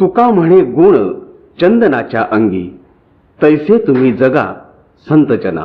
तुका म्हणे गुण चंदनाच्या अंगी. तैसे तुम्ही जगा संतजना.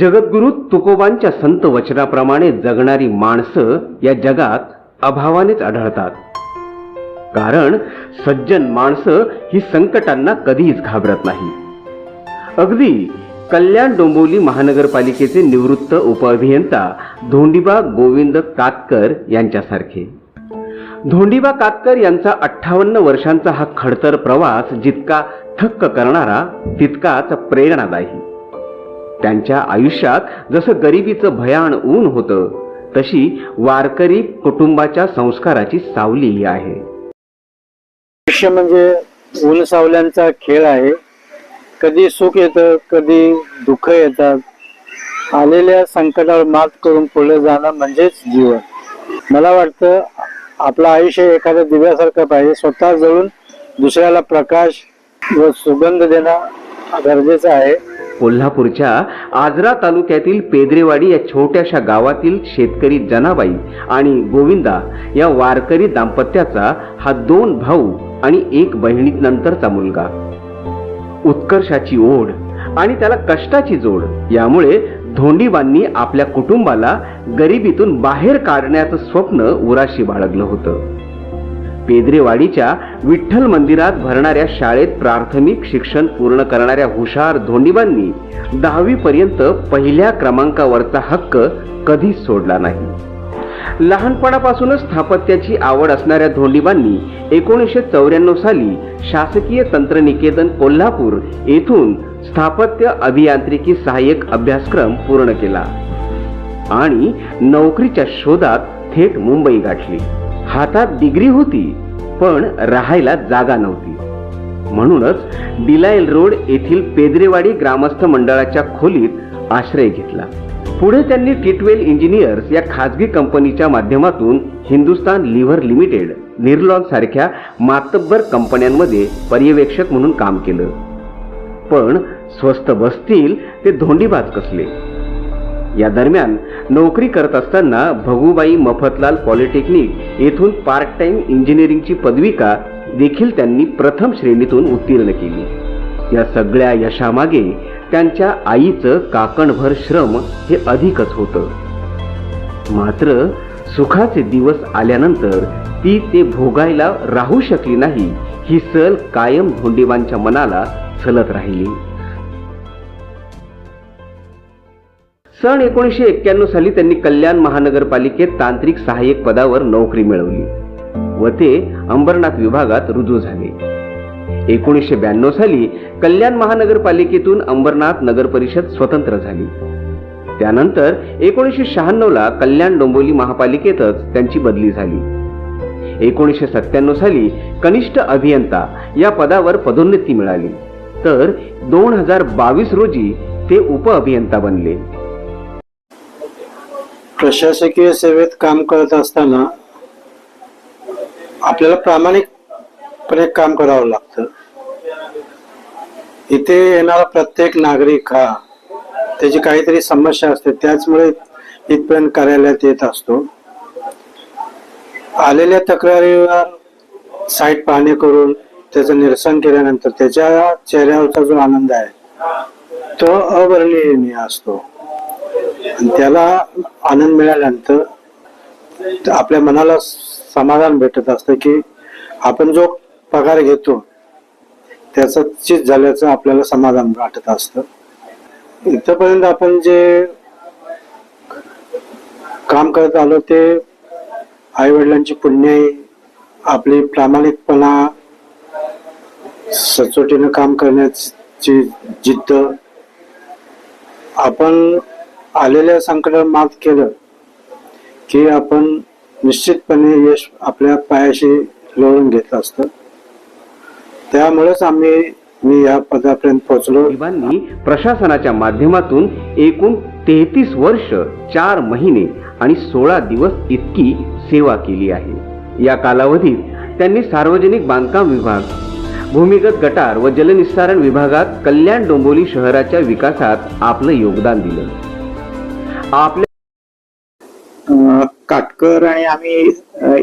जगद्गुरु तुकोबांच्या संत वचनाप्रमाणे जगणारी माणसं या जगात अभावानेच आढळतात. कारण सज्जन माणसं ही संकटांना कधीच घाबरत नाही. अगदी कल्याण डोंबिवली महानगरपालिकेचे निवृत्त उपअभियंता धोंडीबा गोविंद कातकर यांच्यासारखे. धोंडीबा कातकर यांचा अठ्ठावन्न वर्षांचा हा खडतर प्रवास जितका थक्क करणारा तितकाच प्रेरणादायी. त्यांच्या आयुष्यात जसं गरिबीचं भयान ऊन होतं तशी वारकरी कुटुंबाच्या संस्काराची सावली आहे. आयुष्य म्हणजे ऊन सावल्यांचा खेळ आहे. कधी सुख येतं कधी दुःख येतात. आलेल्या संकटावर मात करून पुढे जाणं म्हणजेच जीवन. मला वाटतं आपलं आयुष्य एखाद्या दिव्यासारखं पाहिजे. स्वतः जळून दुसऱ्याला प्रकाश व सुगंध देणं गरजेचं आहे. कोल्हापूरच्या आजरा तालुक्यातील पेद्रेवाडी या छोट्याशा गावातील शेतकरी जनाबाई आणि गोविंदा या वारकरी दाम्पत्याचा हा दोन भाऊ आणि एक बहिणीनंतरचा मुलगा. उत्कर्षाची ओढ आणि त्याला कष्टाची जोड यामुळे धोंडीबांनी आपल्या कुटुंबाला गरिबीतून बाहेर काढण्याचं स्वप्न उराशी बाळगलं होतं. पेद्रेवाडीच्या विठ्ठल मंदिरात भरणाऱ्या शाळेत प्राथमिक शिक्षण पूर्ण करणाऱ्या हुशार धोंडीबांनी दहावीपर्यंत पहिल्या क्रमांकावरचा हक्क कधीच सोडला नाही. लहानपणापासूनच स्थापत्याची आवड असणाऱ्या धोंडीबांनी एकोणीसशे चौऱ्याण्णव साली शासकीय तंत्रनिकेतन कोल्हापूर येथून स्थापत्य अभियांत्रिकी सहाय्यक अभ्यासक्रम पूर्ण केला. आणि नोकरीच्या शोधात थेट मुंबई गाठली. हातात डिग्री होती पण राहायला जागा नव्हती. म्हणूनच डिलायल रोड येथील पेदरेवाडी ग्रामस्थ मंडळाच्या खोलीत आश्रय घेतला. पुढे त्यांनी टिटवेल इंजिनियर्स या खाजगी कंपनीच्या माध्यमातून हिंदुस्तान लिव्हर लिमिटेड निर्लॉन सारख्या मातब्बर कंपन्यांमध्ये पर्यवेक्षक म्हणून काम केलं. पण स्वस्त बसतील ते धोंडीबाज कसले? या दरम्यान नोकरी करत असताना भगुबाई मफतलाल पॉलिटेक्निक येथून पार्ट टाइम इंजिनिअरिंगची पदविका देखील त्यांनी प्रथम श्रेणीतून उत्तीर्ण केली. या सगळ्या यशामागे त्यांच्या आईचं काकणभर श्रम हे अधिकच होतं. मात्र सुखाचे दिवस आल्यानंतर ती ते भोगायला राहू शकली नाही ही सल कायम धोंडीबांच्या मनाला चलत राहिली. सन एकोणीसशे एक्क्याण्णव साली त्यांनी कल्याण महानगरपालिकेत तांत्रिक सहाय्यक पदावर नोकरी मिळवली. व ते अंबरनाथ विभागात रुजू झाले. एकोणीसशे ब्याण्णव साली कल्याण महानगरपालिकेतून अंबरनाथ नगर परिषद स्वतंत्र झाली. त्यानंतर एकोणीसशे शहाण्णव ला कल्याण डोंबिवली महापालिकेतच त्यांची बदली झाली. एकोणीसशे सत्त्याण्णव साली कनिष्ठ अभियंता या पदावर पदोन्नती मिळाली. तर दोन हजार बावीस रोजी ते उपअभियंता बनले. प्रशासकीय सेवेत काम करत असताना आपल्याला प्रामाणिक पण एक काम करावं लागतं. इथे येणारा प्रत्येक नागरिक हा त्याची काहीतरी समस्या असते त्याचमुळे इथपर्यंत कार्यालयात येत असतो. आलेल्या तक्रारीवर साईट पाहणी करून त्याचं निरसन केल्यानंतर त्याच्या चेहऱ्यावरचा जो आनंद आहे तो अवर्णनीय असतो. त्याला आनंद मिळाल्यानंतर आपल्या मनाला समाधान भेटत असतं की आपण जो पगार घेतो त्याचं चीज झाल्याचं आपल्याला समाधान वाटत असतं. इथंपर्यंत आपण जे काम करत आलो ते आई वडिलांची पुण्य आपली प्रामाणिकपणा सचोटीनं काम करण्याची जिद्द. आपण आलेल्या संकटावर मात केलं की आपण निश्चितपणे यश आपल्या पायाशी लोळून घेत असतं. त्यामुळेच आम्ही मी या पदापर्यंत पोहोचलो. गरिबांनी प्रशासनाच्या माध्यमातून एकूण तेहतीस वर्ष चार महिने आणि सोळा दिवस इतकी सेवा केली आहे. या कालावधीत त्यांनी सार्वजनिक बांधकाम विभाग भूमिगत गटार व जलनिस्सारण विभागात कल्याण डोंबिवली शहराच्या विकासात आपलं योगदान दिलं. आपल्या अं, काटकर आणि आम्ही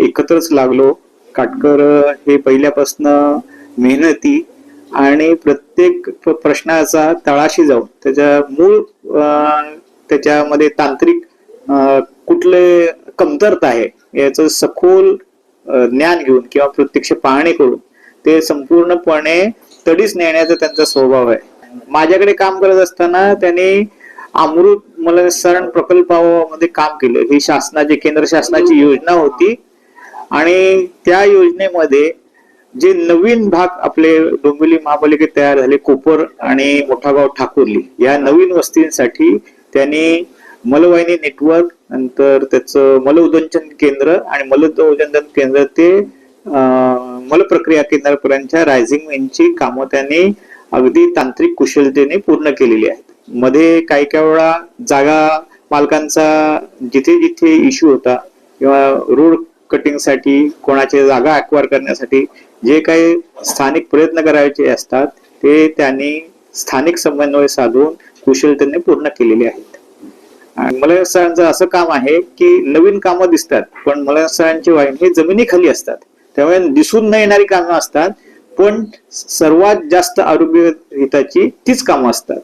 एकत्रच लागलो. काटकर हे पहिल्यापासनं मेहनती आणि प्रत्येक प्रश्नाचा तळाशी जाऊन त्याच्या मूळ त्याच्यामध्ये तांत्रिक कुठले कमतरता आहे याचं सखोल ज्ञान घेऊन किंवा प्रत्यक्ष पाहणी करून ते संपूर्णपणे तडीस नेण्याचा त्यांचा स्वभाव आहे. माझ्याकडे काम करत असताना त्यांनी अमृत मलसरण प्रकल्पामध्ये काम केलं. ही शासनाची केंद्र शासनाची योजना होती. आणि त्या योजनेमध्ये जे नवीन भाग आपले डोंबिवली महापालिकेत तयार झाले कोपर आणि मोठागाव ठाकुर्ली या नवीन वस्तींसाठी त्यांनी मलवाहिनी नेटवर्क नंतर त्याचं मलउदंचन केंद्र आणि मलउदंचन केंद्र ते मलप्रक्रिया केंद्रापर्यंतच्या रायझिंग यांची कामं त्यांनी अगदी तांत्रिक कुशलतेने पूर्ण केलेली आहेत. मध्ये काही काही वेळा जागा मालकांचा जिथे जिथे इश्यू होता किंवा रोड कटिंगसाठी कोणाची जागा अक्वायर करण्यासाठी जे काही स्थानिक प्रयत्न करायचे असतात ते त्यांनी स्थानिक समन्वय साधून कुशलतेने पूर्ण केलेले आहेत. आणि मला सरांचं असं काम आहे की नवीन कामं दिसतात पण मला सरांची वाहिनी हे जमिनीखाली असतात. त्यामुळे दिसून न येणारी कामं असतात पण सर्वात जास्त आरोग्य हिताची तीच कामं असतात.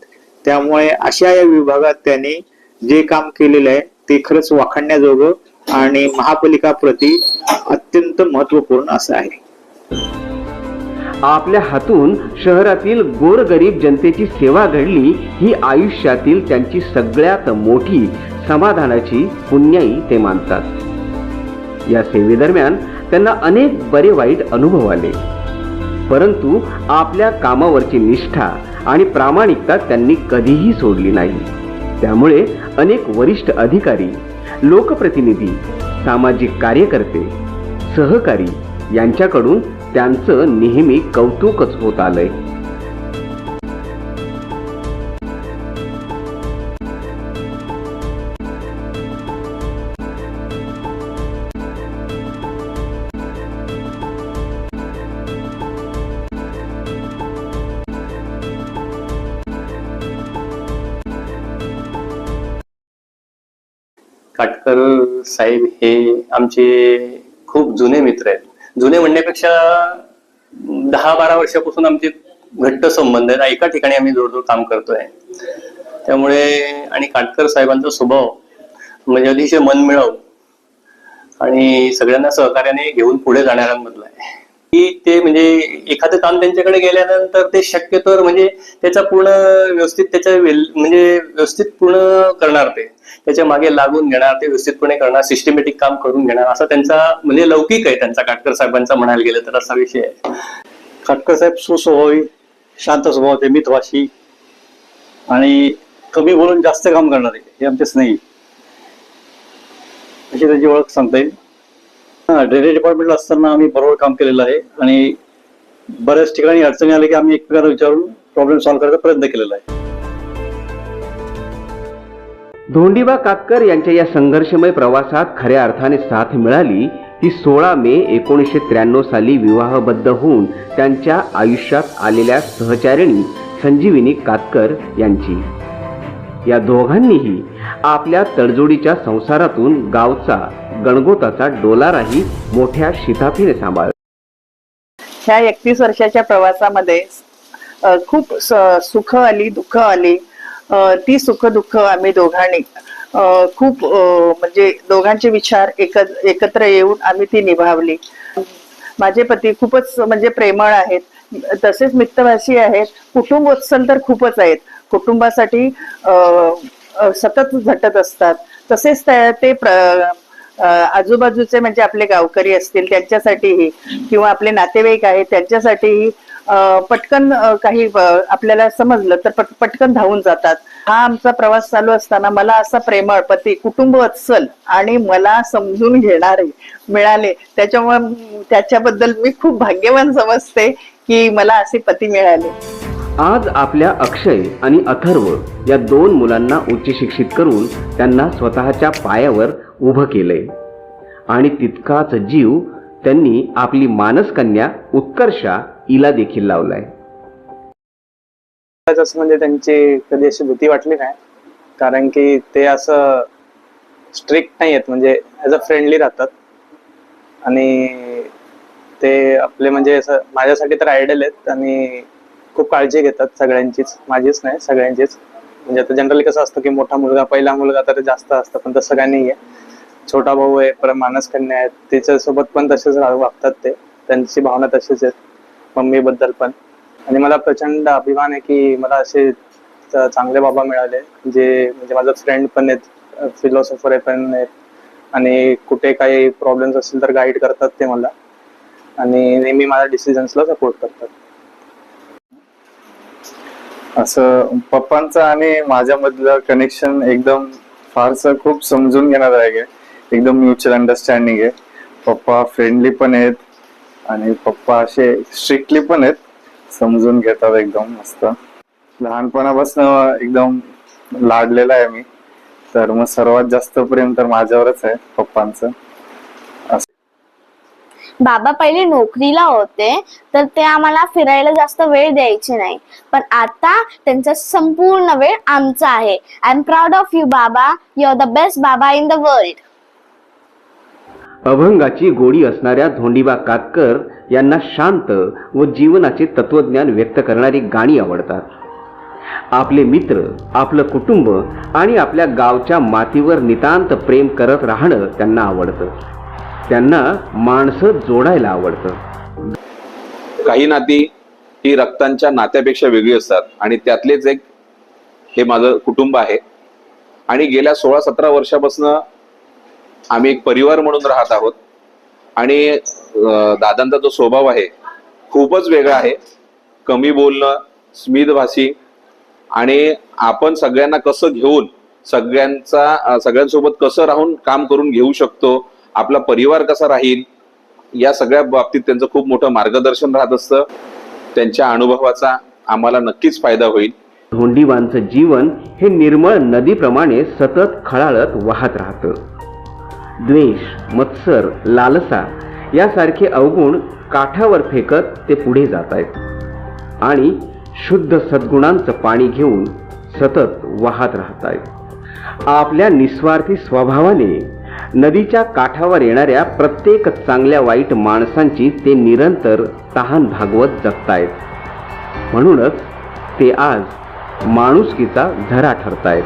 त्यामुळे अशा या विभागात त्यांनी जे काम केलेलं आहे ते खरंच वाखाणण्याजोगं आणि महापालिका प्रती अत्यंत महत्त्वपूर्ण असं आहे. आपल्या हातून शहरातील गोरगरीब जनतेची सेवा घडली ही आयुष्यातील त्यांची सगळ्यात मोठी समाधानाची पुण्याई ते मानतात. या सेवेदरम्यान त्यांना अनेक बरे वाईट अनुभव आले. परंतु आपल्या कामावरची निष्ठा आणि प्रामाणिकता त्यांनी कधीही सोडली नाही. त्यामुळे अनेक वरिष्ठ अधिकारी लोकप्रतिनिधी सामाजिक कार्यकर्ते सहकारी यांच्याकडून त्यांचं नेहमी कौतुकच होत आलंय. काटकर साहेब हे आमचे खूप जुने मित्र आहेत. जुने म्हणण्यापेक्षा दहा बारा वर्षापासून आमचे घट्ट संबंध आहेत. एका ठिकाणी आम्ही जोडजोड काम करतोय. त्यामुळे आणि काटकर साहेबांचा स्वभाव म्हणजे अतिशय मन मिळव आणि सगळ्यांना सहकार्याने घेऊन पुढे जाणाऱ्यांमधला आहे. की ते म्हणजे एखादं काम त्यांच्याकडे गेल्यानंतर ते शक्यतोवर म्हणजे त्याचा पूर्ण व्यवस्थित त्याच्या म्हणजे व्यवस्थित पूर्ण करणार ते. त्याच्यामागे लागून घेणार ते व्यवस्थितपणे करणार सिस्टमॅटिक काम करून घेणार. असा त्यांचा म्हणजे लौकिक आहे त्यांचा. काटकर साहेबांचा म्हणायला गेलं तर असा विषय आहे. काटकर साहेब सुस्वभावी शांत स्वभाव ते मितवाशी आणि कमी बोलून जास्त काम करणारे हे आमचे स्नेही अशी त्याची ओळख सांगता येईल. हा ड्रेनेज डिपार्टमेंटला असताना आम्ही बरोबर काम केलेलं आहे आणि बऱ्याच ठिकाणी अडचणी आल्या की आम्ही एकमेकांना विचारून प्रॉब्लेम सॉल्व्ह करायचा प्रयत्न केलेला आहे. धोंडीबा कातकर यांच्या या संघर्षमय प्रवासात खऱ्या अर्थाने साथ मिळाली ती सोळा मे एकोणीसशे त्र्याण्णव साली विवाहबद्ध होऊन त्यांच्या आयुष्यात आलेल्या सहचारिणी संजीविनी कातकर यांची. या दोघांनीही आपल्या तडजोडीच्या संसारातून गावचा गणगोताचा डोलाराही मोठ्या शिताफीने सांभाळ ह्या एकतीस वर्षाच्या प्रवासामध्ये खूप स- सुख आली दुःख आली. ती सुख दुःख आम्ही दोघांनी खूप म्हणजे दोघांचे विचार एक एकत्र येऊन आम्ही ती निभावली. माझे पती खूपच म्हणजे प्रेमळ आहेत. तसेच मित्तवासी आहेत. कुटुंबोत्सल तर खूपच आहेत. कुटुंबासाठी सतत झटत असतात. तसेच त्या- ते प्र- आजूबाजूचे म्हणजे आपले गावकरी असतील त्यांच्यासाठीही किंवा आपले नातेवाईक आहेत त्यांच्यासाठीही पटकन काही आपल्याला समजलं तर पट- पटकन धावून जातात. हा आमचा प्रवास चालू असताना मला असा प्रेमळ पती कुटुंब वत्सल आणि मला समजून घेणारे मिळाले. त्याच्यामुळे त्याच्याबद्दल मी खूप भाग्यवान समजते की मला असे पती मिळाले. आज आपल्या अक्षय आणि अथर्व या दोन मुलांना उच्च शिक्षित करून त्यांना स्वतःच्या पायावर उभं केलंय. आणि तितकाच जीव त्यांनी आपली मानसकन्या उत्कर्षा इला देखील लावलाय. म्हणजे त्यांची कधी अशी भीती वाटली नाही. कारण की ते असं स्ट्रिक्ट नाही आहेत म्हणजे ॲज अ फ्रेंडली राहतात. आणि ते आपले म्हणजे असं माझ्यासाठी तर आयडल आहेत आणि खूप काळजी घेतात सगळ्यांचीच माझीच नाही सगळ्यांचीच. म्हणजे आता जनरली कसं असतं की मोठा मुलगा पहिला मुलगा तर जास्त असतं पण तसं काही नाहीये. छोटा भाऊ आहे परत मानस कन्या आहेत त्याच्यासोबत पण तसेच वागतात ते. त्यांची भावना तशीच आहेत मम्मी बद्दल पण. आणि मला प्रचंड अभिमान आहे की मला असे चांगले बाबा मिळाले जे म्हणजे माझा फ्रेंड पण आहेत फिलॉसॉफर पण आहेत. आणि कुठे काही प्रॉब्लेम्स असतील तर गाईड करतात ते मला. आणि नेहमी माझ्या डिसिजन्सला सपोर्ट करतात. असं पप्पांचं आणि माझ्यामधलं कनेक्शन एकदम फारसं खूप समजून घेणार आहे एकदम म्युच्युअल अंडरस्टँडिंग आहे. पप्पा फ्रेंडली पण आहेत आणि पप्पा असे स्ट्रिक्टली पण आहेत. समजून घेतात एकदम मस्त. लहानपणापासून एकदम लाडलेला आहे मी. तर मग सर्वात जास्त प्रेम तर माझ्यावरच आहे पप्पांचं. बाबा पहिले नोकरीला होते तर ते आम्हाला फिरायला जास्त वेळ द्यायचे नाही. पण आता त्यांचा संपूर्ण वेळ आमचा आहे. I am proud of you बाबा. यू आर द बेस्ट बाबा इन द वर्ल्ड अभंगाची गोडी असणाऱ्या धोंडीबा कातकर यांना शांत व जीवनाचे तत्वज्ञान व्यक्त करणारी गाणी आवडतात. आपले मित्र आपलं कुटुंब आणि आपल्या गावच्या मातीवर नितांत प्रेम करत राहणं त्यांना आवडतं. त्यांना माणसं जोडायला आवडतं. काही नाती ही रक्तांच्या नात्यापेक्षा वेगळी असतात आणि त्यातलेच एक हे माझं कुटुंब आहे. आणि गेल्या सोळा सतरा वर्षापासून आम्ही एक परिवार म्हणून राहत आहोत. आणि दादांचा जो स्वभाव आहे खूपच वेगळा आहे. कमी बोलणं स्मितभाषी आणि आपण सगळ्यांना कसं घेऊन सगळ्यांचा सगळ्यांसोबत कसं राहून काम करून घेऊ शकतो आपला परिवार कसा राहील या सगळ्या बाबतीत त्यांचं खूप मोठं मार्गदर्शन राहत असतं. त्यांच्या अनुभवाचा आम्हाला नक्कीच फायदा होईल. धोंडीबांचं जीवन हे निर्मळ नदीप्रमाणे सतत खळाळत वाहत राहतं. द्वेष मत्सर लालसा यासारखे अवगुण काठावर फेकत ते पुढे जात आहेत आणि शुद्ध सद्गुणांचं पाणी घेऊन सतत वाहत राहत आहेत आपल्या निस्वार्थी स्वभावाने नदीच्या काठावर येणाऱ्या प्रत्येक चांगल्या वाईट माणसांची ते निरंतर तहान भागवत जगतायत. म्हणूनच ते आज माणुसकीचा झरा ठरतायत.